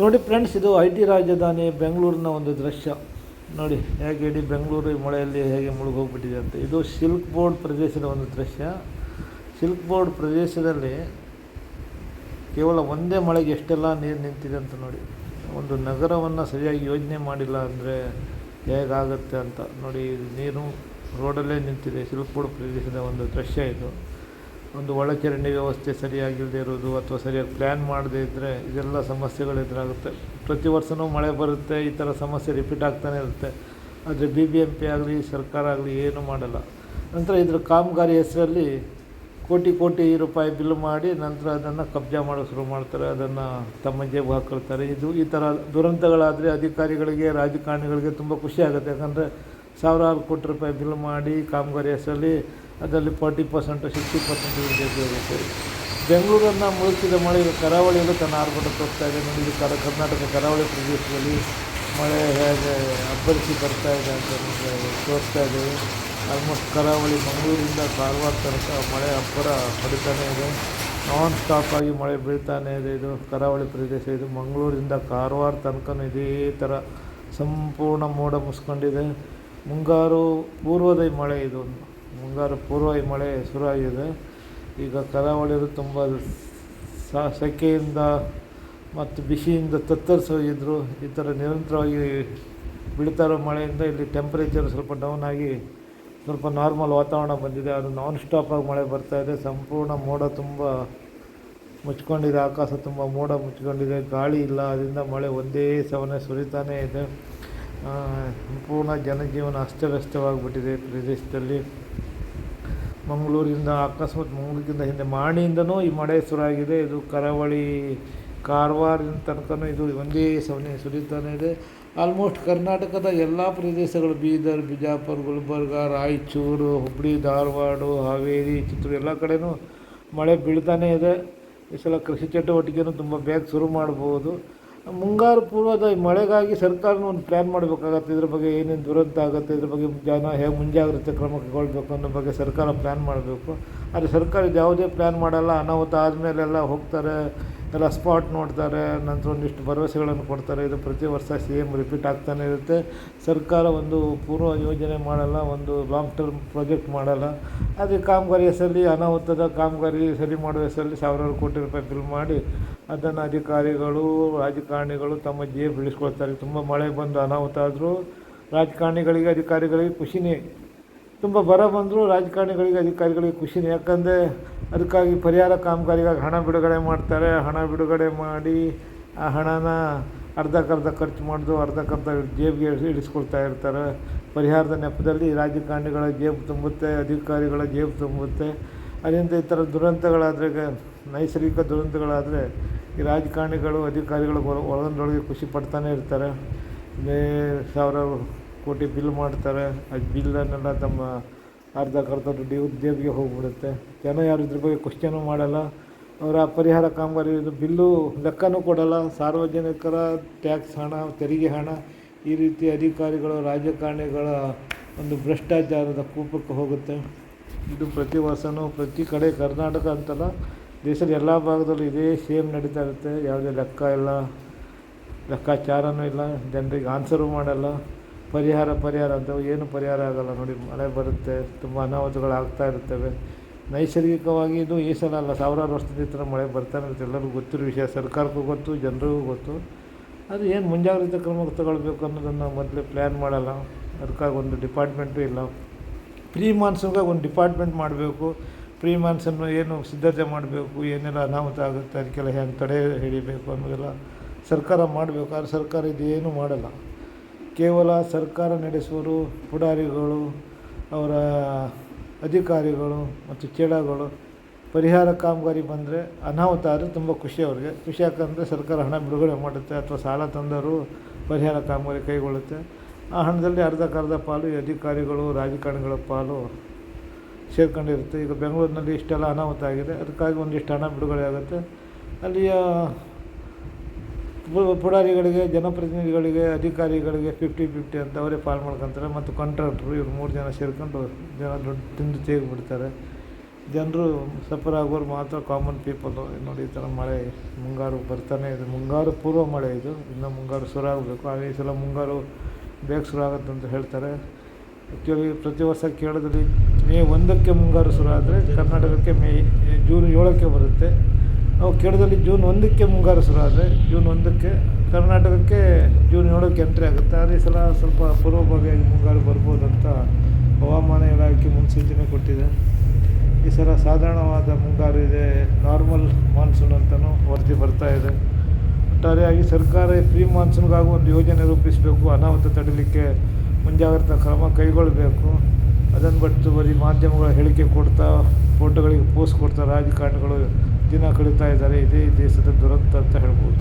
ನೋಡಿ ಫ್ರೆಂಡ್ಸ್, ಇದು I T ರಾಜಧಾನಿ ಬೆಂಗಳೂರಿನ ಒಂದು ದೃಶ್ಯ. ನೋಡಿ, ಹೇಗೆ ಇಡೀ ಬೆಂಗಳೂರು ಮಳೆಯಲ್ಲಿ ಹೇಗೆ ಮುಳುಗೋಗ್ಬಿಟ್ಟಿದೆ ಅಂತ. ಇದು ಸಿಲ್ಕ್ ಬೋರ್ಡ್ ಪ್ರದೇಶದ ಒಂದು ದೃಶ್ಯ. ಸಿಲ್ಕ್ ಬೋರ್ಡ್ ಪ್ರದೇಶದಲ್ಲಿ ಕೇವಲ ಒಂದೇ ಮಳೆಗೆ ಎಷ್ಟೆಲ್ಲ ನೀರು ನಿಂತಿದೆ ಅಂತ ನೋಡಿ. ಒಂದು ನಗರವನ್ನು ಸರಿಯಾಗಿ ಯೋಜನೆ ಮಾಡಿಲ್ಲ ಅಂದರೆ ಹೇಗಾಗುತ್ತೆ ಅಂತ ನೋಡಿ. ನೀರು ರೋಡಲ್ಲೇ ನಿಂತಿದೆ. ಸಿಲ್ಕ್ ಬೋರ್ಡ್ ಪ್ರದೇಶದ ಒಂದು ದೃಶ್ಯ ಇದು. ಒಂದು ಒಳಚರಂಡಿ ವ್ಯವಸ್ಥೆ ಸರಿಯಾಗಿಲ್ಲದೆ ಇರೋದು ಅಥವಾ ಸರಿಯಾಗಿ ಪ್ಲ್ಯಾನ್ ಮಾಡದೇ ಇದ್ದರೆ ಇದೆಲ್ಲ ಸಮಸ್ಯೆಗಳು ಎದುರಾಗುತ್ತೆ ಪ್ರತಿ ವರ್ಷವೂ ಮಳೆ ಬರುತ್ತೆ, ಈ ಥರ ಸಮಸ್ಯೆ ರಿಪೀಟ್ ಆಗ್ತಾನೆ ಇರುತ್ತೆ. ಆದರೆ ಬಿ ಬಿ ಎಂ ಪಿ ಆಗಲಿ, ಸರ್ಕಾರ ಆಗಲಿ ಏನೂ ಮಾಡಲ್ಲ. ನಂತರ ಇದರ ಕಾಮಗಾರಿ ಹೆಸರಲ್ಲಿ ಕೋಟಿ ಕೋಟಿ ರೂಪಾಯಿ ಬಿಲ್ ಮಾಡಿ ನಂತರ ಅದನ್ನು ಕಬ್ಜಾ ಮಾಡೋಕ್ಕೆ ಶುರು ಮಾಡ್ತಾರೆ, ಅದನ್ನು ತಮ್ಮ ಜೇಬು ಹಾಕೊಳ್ತಾರೆ. ಇದು ಈ ಥರ ದುರಂತಗಳಾದರೆ ಅಧಿಕಾರಿಗಳಿಗೆ, ರಾಜಕಾರಣಿಗಳಿಗೆ ತುಂಬ ಖುಷಿ ಆಗುತ್ತೆ. ಯಾಕಂದರೆ ಸಾವಿರಾರು ಕೋಟಿ ರೂಪಾಯಿ ಬಿಲ್ ಮಾಡಿ ಕಾಮಗಾರಿ ಹೆಸರಲ್ಲಿ ಅದರಲ್ಲಿ ಫಾರ್ಟಿ ಪರ್ಸೆಂಟು, ಸಿಕ್ಸ್ಟಿ ಪರ್ಸೆಂಟ್ ಇರುತ್ತೆ ಬೆಂಗಳೂರನ್ನು ಮುಳುಗಿದ ಮಳೆ ಕರಾವಳಿಯಲ್ಲೂ ತನ್ನ ಆರ್ಭಟ ತೋರ್ತಾ ಇದೆ. ನೋಡಿ ಕರ, ಕರ್ನಾಟಕ ಕರಾವಳಿ ಪ್ರದೇಶದಲ್ಲಿ ಮಳೆ ಹೇಗೆ ಅಬ್ಬರಿಸಿ ಬರ್ತಾ ಇದೆ ಅಂತ ತೋರಿಸ್ತಾ ಇದೆ. ಆಲ್ಮೋಸ್ಟ್ ಕರಾವಳಿ ಮಂಗಳೂರಿಂದ ಕಾರವಾರ ತನಕ ಮಳೆ ಅಬ್ಬರ ಪಡಿತಾನೆ ಇದೆ. ನಾನ್ ಸ್ಟಾಪ್ ಆಗಿ ಮಳೆ ಬೀಳ್ತಾನೆ ಇದೆ. ಇದು ಕರಾವಳಿ ಪ್ರದೇಶ, ಇದು ಮಂಗಳೂರಿಂದ ಕಾರವಾರ ತನಕನೂ ಇದೇ ಥರ ಸಂಪೂರ್ಣ ಮೋಡ ಮುಸ್ಕೊಂಡಿದೆ. ಮುಂಗಾರು ಪೂರ್ವದ ಮಳೆ ಇದು ಮುಂಗಾರು ಪೂರ್ವ ಮಳೆ ಶುರುವಾಗಿದೆ. ಈಗ ಕರಾವಳಿಯಲ್ಲಿ ತುಂಬ ಸೆಕೆಯಿಂದ ಮತ್ತು ಬಿಸಿಯಿಂದ ತತ್ತರಿಸೋಗಿದ್ರು ಈ ಥರ ನಿರಂತರವಾಗಿ ಬೀಳ್ತಾ ಇರೋ ಮಳೆಯಿಂದ ಇಲ್ಲಿ ಟೆಂಪ್ರೇಚರ್ ಸ್ವಲ್ಪ ಡೌನ್ ಆಗಿ ಸ್ವಲ್ಪ ನಾರ್ಮಲ್ ವಾತಾವರಣ ಬಂದಿದೆ. ಅದು ನಾನ್ ಸ್ಟಾಪಾಗಿ ಮಳೆ ಬರ್ತಾ ಇದೆ. ಸಂಪೂರ್ಣ ಮೋಡ ತುಂಬ ಮುಚ್ಕೊಂಡಿದೆ. ಆಕಾಶ ತುಂಬ ಮೋಡ ಮುಚ್ಕೊಂಡಿದೆ. ಗಾಳಿ ಇಲ್ಲ. ಅದರಿಂದ ಮಳೆ ಒಂದೇ ಸವನೆ ಸುರಿತಾನೇ ಇದೆ. ಸಂಪೂರ್ಣ ಜನಜೀವನ ಅಸ್ತವ್ಯಸ್ತವಾಗಿಬಿಟ್ಟಿದೆ ಪ್ರದೇಶದಲ್ಲಿ. ಮಂಗಳೂರಿಂದ ಅಕಸ್ಮಾತ್ ಮಂಗಳೂರಿಗಿಂತ ಹಿಂದೆ ಮಾಣಿಯಿಂದನೂ ಈ ಮಳೆ ಶುರುವಾಗಿದೆ. ಇದು ಕರಾವಳಿ ಕಾರವಾರಿನ ತನಕನೂ ಇದು ಒಂದೇ ಸವನೆ ಸುರಿತಾನೆ ಇದೆ. ಆಲ್ಮೋಸ್ಟ್ ಕರ್ನಾಟಕದ ಎಲ್ಲ ಪ್ರದೇಶಗಳು, ಬೀದರ್, ಬಿಜಾಪುರ, ಗುಲ್ಬರ್ಗ, ರಾಯಚೂರು ಹುಬ್ಬಳ್ಳಿ ಧಾರವಾಡ, ಹಾವೇರಿ ಚಿತ್ರ ಎಲ್ಲ ಕಡೆಯೂ ಮಳೆ ಬೀಳ್ತಾನೆ ಇದೆ. ಈ ಸಲ ಕೃಷಿ ಚಟುವಟಿಕೆನೂ ತುಂಬ ಬೇಗ ಶುರು ಮಾಡ್ಬೋದು. ಮುಂಗಾರು ಪೂರ್ವದ ಮಳೆಗಾಗಿ ಸರ್ಕಾರನೂ ಒಂದು ಪ್ಲ್ಯಾನ್ ಮಾಡಬೇಕಾಗತ್ತೆ. ಇದ್ರ ಬಗ್ಗೆ ಏನೇನು ದುರಂತ ಆಗುತ್ತೆ, ಇದ್ರ ಬಗ್ಗೆ ಜನ ಹೇಗೆ ಮುಂಜಾಗ್ರತೆ ಕ್ರಮ ಕೈಗೊಳ್ಬೇಕು ಅನ್ನೋ ಬಗ್ಗೆ ಸರ್ಕಾರ ಪ್ಲ್ಯಾನ್ ಮಾಡಬೇಕು. ಆದರೆ ಸರ್ಕಾರ ಇದು ಯಾವುದೇ ಪ್ಲ್ಯಾನ್ ಮಾಡಲ್ಲ. ಅನಾಹುತ ಆದಮೇಲೆಲ್ಲ ಹೋಗ್ತಾರೆ. ಎಲ್ಲ ಸ್ಪಾಟ್ ನೋಡ್ತಾರೆ, ನಂತರ ಒಂದಿಷ್ಟು ಭರವಸೆಗಳನ್ನು ಕೊಡ್ತಾರೆ. ಇದು ಪ್ರತಿ ವರ್ಷ ಸೇಮ್ ರಿಪೀಟ್ ಆಗ್ತಾನೆ ಇರುತ್ತೆ. ಸರ್ಕಾರ ಒಂದು ಪೂರ್ವ ಯೋಜನೆ ಮಾಡಲ್ಲ, ಒಂದು ಲಾಂಗ್ ಟರ್ಮ್ ಪ್ರಾಜೆಕ್ಟ್ ಮಾಡಲ್ಲ. ಅದೇ ಕಾಮಗಾರಿ ಹೆಸರಲ್ಲಿ, ಅನಾಹುತದ ಕಾಮಗಾರಿ ಸರಿ ಮಾಡುವ ಹೆಸರಲ್ಲಿ ಸಾವಿರಾರು ಕೋಟಿ ರೂಪಾಯಿ ಬಿಲ್ ಮಾಡಿ ಅದನ್ನು ಅಧಿಕಾರಿಗಳು, ರಾಜಕಾರಣಿಗಳು ತಮ್ಮ ಜೇಬು ಇಳಿಸ್ಕೊಳ್ತಾರೆ. ತುಂಬ ಮಳೆ ಬಂದು ಅನಾಹುತ ಆದರೂ ರಾಜಕಾರಣಿಗಳಿಗೆ, ಅಧಿಕಾರಿಗಳಿಗೆ ಖುಷಿನೇ. ತುಂಬ ಬರ ಬಂದರೂ ರಾಜಕಾರಣಿಗಳಿಗೆ, ಅಧಿಕಾರಿಗಳಿಗೆ ಖುಷಿನೇ. ಯಾಕಂದರೆ ಅದಕ್ಕಾಗಿ ಪರಿಹಾರ ಕಾಮಗಾರಿಗಾಗಿ ಹಣ ಬಿಡುಗಡೆ ಮಾಡ್ತಾರೆ. ಹಣ ಬಿಡುಗಡೆ ಮಾಡಿ ಆ ಹಣನ ಅರ್ಧಕ್ಕರ್ಧ ಖರ್ಚು ಮಾಡೋದು ಅರ್ಧಕ್ಕರ್ಧ ಜೇಬಿಗೆ ಇಳಿಸಿ ಇಳಿಸ್ಕೊಳ್ತಾ ಇರ್ತಾರೆ. ಪರಿಹಾರದ ನೆಪದಲ್ಲಿ ರಾಜಕಾರಣಿಗಳ ಜೇಬು ತುಂಬುತ್ತೆ, ಅಧಿಕಾರಿಗಳ ಜೇಬು ತುಂಬುತ್ತೆ. ಅದರಿಂದ ಈ ಥರ ದುರಂತಗಳಾದರೆ, ನೈಸರ್ಗಿಕ ದುರಂತಗಳಾದರೆ ಈ ರಾಜಕಾರಣಿಗಳು, ಅಧಿಕಾರಿಗಳು ಒಳ- ಒಳಗೊಂದೊಳಗೆ ಖುಷಿ ಪಡ್ತಾನೆ ಇರ್ತಾರೆ. ಸಾವಿರಾರು ಕೋಟಿ ಬಿಲ್ ಮಾಡ್ತಾರೆ. ಆ ಬಿಲ್ಲನ್ನೆಲ್ಲ ತಮ್ಮ ಅರ್ಧಕ್ಕರ್ಧ ದುಡ್ಡು ಉದ್ಯೋಗಿಗೆ ಹೋಗ್ಬಿಡುತ್ತೆ. ಜನ ಯಾರು ಇದ್ರ ಬಗ್ಗೆ ಕ್ವಶನೂ ಮಾಡಲ್ಲ. ಅವರ ಪರಿಹಾರ ಕಾಮಗಾರಿ ಬಿಲ್ಲು ಲೆಕ್ಕನೂ ಕೊಡಲ್ಲ. ಸಾರ್ವಜನಿಕರ ಟ್ಯಾಕ್ಸ್ ಹಣ, ತೆರಿಗೆ ಹಣ, ಈ ರೀತಿ ಅಧಿಕಾರಿಗಳು, ರಾಜಕಾರಣಿಗಳ ಒಂದು ಭ್ರಷ್ಟಾಚಾರದ ಕೂಪಕ್ಕೆ ಹೋಗುತ್ತೆ. ಇದು ಪ್ರತಿ ವರ್ಷವೂ ಪ್ರತಿ ಕಡೆ ಕರ್ನಾಟಕ ಅಂತಲ್ಲ, ದೇಶದ ಎಲ್ಲ ಭಾಗದಲ್ಲೂ ಇದೇ ಸೇಮ್ ನಡೀತಾ ಇರುತ್ತೆ. ಯಾವುದೇ ಲೆಕ್ಕ ಇಲ್ಲ. ಲೆಕ್ಕಾಚಾರನೂ ಇಲ್ಲ. ಜನರಿಗೆ ಆನ್ಸರು ಮಾಡಲ್ಲ. ಪರಿಹಾರ ಪರಿಹಾರ ಅಂತ ಏನು ಪರಿಹಾರ ಆಗಲ್ಲ ನೋಡಿ, ಮಳೆ ಬರುತ್ತೆ, ತುಂಬ ಅನಾಹುತಗಳು ಆಗ್ತಾ ಇರ್ತವೆ. ನೈಸರ್ಗಿಕವಾಗಿ ಇದು ಈ ಸಲ ಅಲ್ಲ, ಸಾವಿರಾರು ವರ್ಷದ ಹತ್ರ ಮಳೆ ಬರ್ತಾನೆ ಇರುತ್ತೆ. ಎಲ್ಲರಿಗೂ ಗೊತ್ತಿರೋ ವಿಷಯ, ಸರ್ಕಾರಕ್ಕೂ ಗೊತ್ತು, ಜನರಿಗೂ ಗೊತ್ತು. ಅದು ಏನು ಮುಂಜಾಗ್ರತೆ ಕ್ರಮ ತಗೊಳ್ಬೇಕು ಅನ್ನೋದನ್ನು ಮೊದಲೇ ಪ್ಲ್ಯಾನ್ ಮಾಡಲ್ಲ. ಅದಕ್ಕಾಗಿ ಒಂದು ಡಿಪಾರ್ಟ್ಮೆಂಟು ಇಲ್ಲ. ಪ್ರೀ ಮಾನ್ಸೂನ್ಗಾಗಿ ಒಂದು ಡಿಪಾರ್ಟ್ಮೆಂಟ್ ಮಾಡಬೇಕು. ಪ್ರೀ ಮಾನ್ಸೂನ್ ಏನು ಸಿದ್ಧತೆ ಮಾಡಬೇಕು, ಏನೆಲ್ಲ ಅನಾಹುತ ಆಗುತ್ತೆ, ಅದಕ್ಕೆಲ್ಲ ಹೆಂಗೆ ತಡೆ ಹಿಡಿಬೇಕು ಅನ್ನೋದೆಲ್ಲ ಸರ್ಕಾರ ಮಾಡಬೇಕು. ಆದರೆ ಸರ್ಕಾರ ಇದೇನು ಮಾಡಲ್ಲ. ಕೇವಲ ಸರ್ಕಾರ ನಡೆಸುವರು ಪುಡಾರಿಗಳು, ಅವರ ಅಧಿಕಾರಿಗಳು ಮತ್ತು ಚೇಡಗಳು. ಪರಿಹಾರ ಕಾಮಗಾರಿ ಬಂದರೆ ಅನಾಹುತ ಆದರೆ ತುಂಬ ಖುಷಿ ಅವ್ರಿಗೆ. ಖುಷಿ ಯಾಕಂದರೆ ಸರ್ಕಾರ ಹಣ ಬಿಡುಗಡೆ ಮಾಡುತ್ತೆ ಅಥವಾ ಸಾಲ ತಂದರೂ ಪರಿಹಾರ ಕಾಮಗಾರಿ ಕೈಗೊಳ್ಳುತ್ತೆ. ಆ ಹಣದಲ್ಲಿ ಅರ್ಧಕ್ಕರ್ಧ ಪಾಲು ಈ ಅಧಿಕಾರಿಗಳು, ರಾಜಕಾರಣಿಗಳ ಪಾಲು ಸೇರ್ಕೊಂಡಿರುತ್ತೆ. ಈಗ ಬೆಂಗಳೂರಿನಲ್ಲಿ ಇಷ್ಟೆಲ್ಲ ಅನಾಹುತ ಆಗಿದೆ. ಅದಕ್ಕಾಗಿ ಒಂದಿಷ್ಟು ಹಣ ಬಿಡುಗಡೆ ಆಗುತ್ತೆ. ಅಲ್ಲಿಯ ಪುಡಾರಿಗಳಿಗೆ, ಜನಪ್ರತಿನಿಧಿಗಳಿಗೆ, ಅಧಿಕಾರಿಗಳಿಗೆ ಫಿಫ್ಟಿ ಫಿಫ್ಟಿ ಅಂತ ಅವರೇ ಪಾಲು ಮಾಡ್ಕೊತಾರೆ ಮತ್ತು ಕಾಂಟ್ರಾಕ್ಟ್ರು ಇವ್ರು ಮೂರು ಜನ ಸೇರ್ಕೊಂಡು ಜನ ದುಡ್ಡು ತಿಂದು ತೇಗ್ಬಿಡ್ತಾರೆ ಜನರು ಸಫರ್ ಆಗೋರು ಮಾತ್ರ ಕಾಮನ್ ಪೀಪಲು ನೋಡಿ ಈ ಥರ ಮಳೆ, ಮುಂಗಾರು ಬರ್ತಾನೆ ಇದೆ. ಮುಂಗಾರು ಪೂರ್ವ ಮಳೆ ಇದು. ಇನ್ನು ಮುಂಗಾರು ಶುರು ಆಗಬೇಕು. ಆದರೆ ಈ ಸಲ ಮುಂಗಾರು ಬೇಗ ಶುರು ಆಗುತ್ತೆ ಅಂತ ಹೇಳ್ತಾರೆ. ಆ್ಯಕ್ಚುಲಿ ಪ್ರತಿ ವರ್ಷ ಕೇಳಿದ್ರಿ ಮೇ ಒಂದಕ್ಕೆ ಮುಂಗಾರು ಶುರು ಆದರೆ ಕರ್ನಾಟಕಕ್ಕೆ ಮೇ, ಜೂನ್ ಏಳಕ್ಕೆ ಬರುತ್ತೆ. ನಾವು ಕೇರಳದಲ್ಲಿ ಜೂನ್ ಒಂದಕ್ಕೆ ಮುಂಗಾರು ಶುರು ಆದರೆ ಜೂನ್ ಒಂದಕ್ಕೆ ಕರ್ನಾಟಕಕ್ಕೆ ಜೂನ್ ಏಳಕ್ಕೆ ಎಂಟ್ರಿ ಆಗುತ್ತೆ. ಅದೇ ಸಲ ಸ್ವಲ್ಪ ಪೂರ್ವಭಾವಿಯಾಗಿ ಮುಂಗಾರು ಬರ್ಬೋದು ಅಂತ ಹವಾಮಾನ ಇಲಾಖೆ ಮುನ್ಸೂಚನೆ ಕೊಟ್ಟಿದೆ. ಈ ಸಲ ಸಾಧಾರಣವಾದ ಮುಂಗಾರು ಇದೆ. ನಾರ್ಮಲ್ ಮಾನ್ಸೂನ್ ಅಂತಲೂ ವರದಿ ಬರ್ತಾ ಇದೆ. ಒಟ್ಟಾರೆಯಾಗಿ ಸರ್ಕಾರ ಪ್ರೀ ಮಾನ್ಸೂನ್ಗಾಗಿ ಒಂದು ಯೋಜನೆ ರೂಪಿಸಬೇಕು. ಅನಾಹುತ ತಡೀಲಿಕ್ಕೆ ಮುಂಜಾಗ್ರತಾ ಕ್ರಮ ಕೈಗೊಳ್ಳಬೇಕು. ಅದನ್ನು ಬಿಟ್ಟು ಬರೀ ಮಾಧ್ಯಮಗಳ ಹೇಳಿಕೆ ಕೊಡ್ತಾ, ಫೋಟೋಗಳಿಗೆ ಪೋಸ್ಟ್ ಕೊಡ್ತಾ ರಾಜಕಾರಣಿಗಳು ದಿನ ಕಳೀತಾ ಇದ್ದಾರೆ ಇದೇ ದೇಶದ ದುರಂತ ಅಂತ ಹೇಳ್ಬೋದು.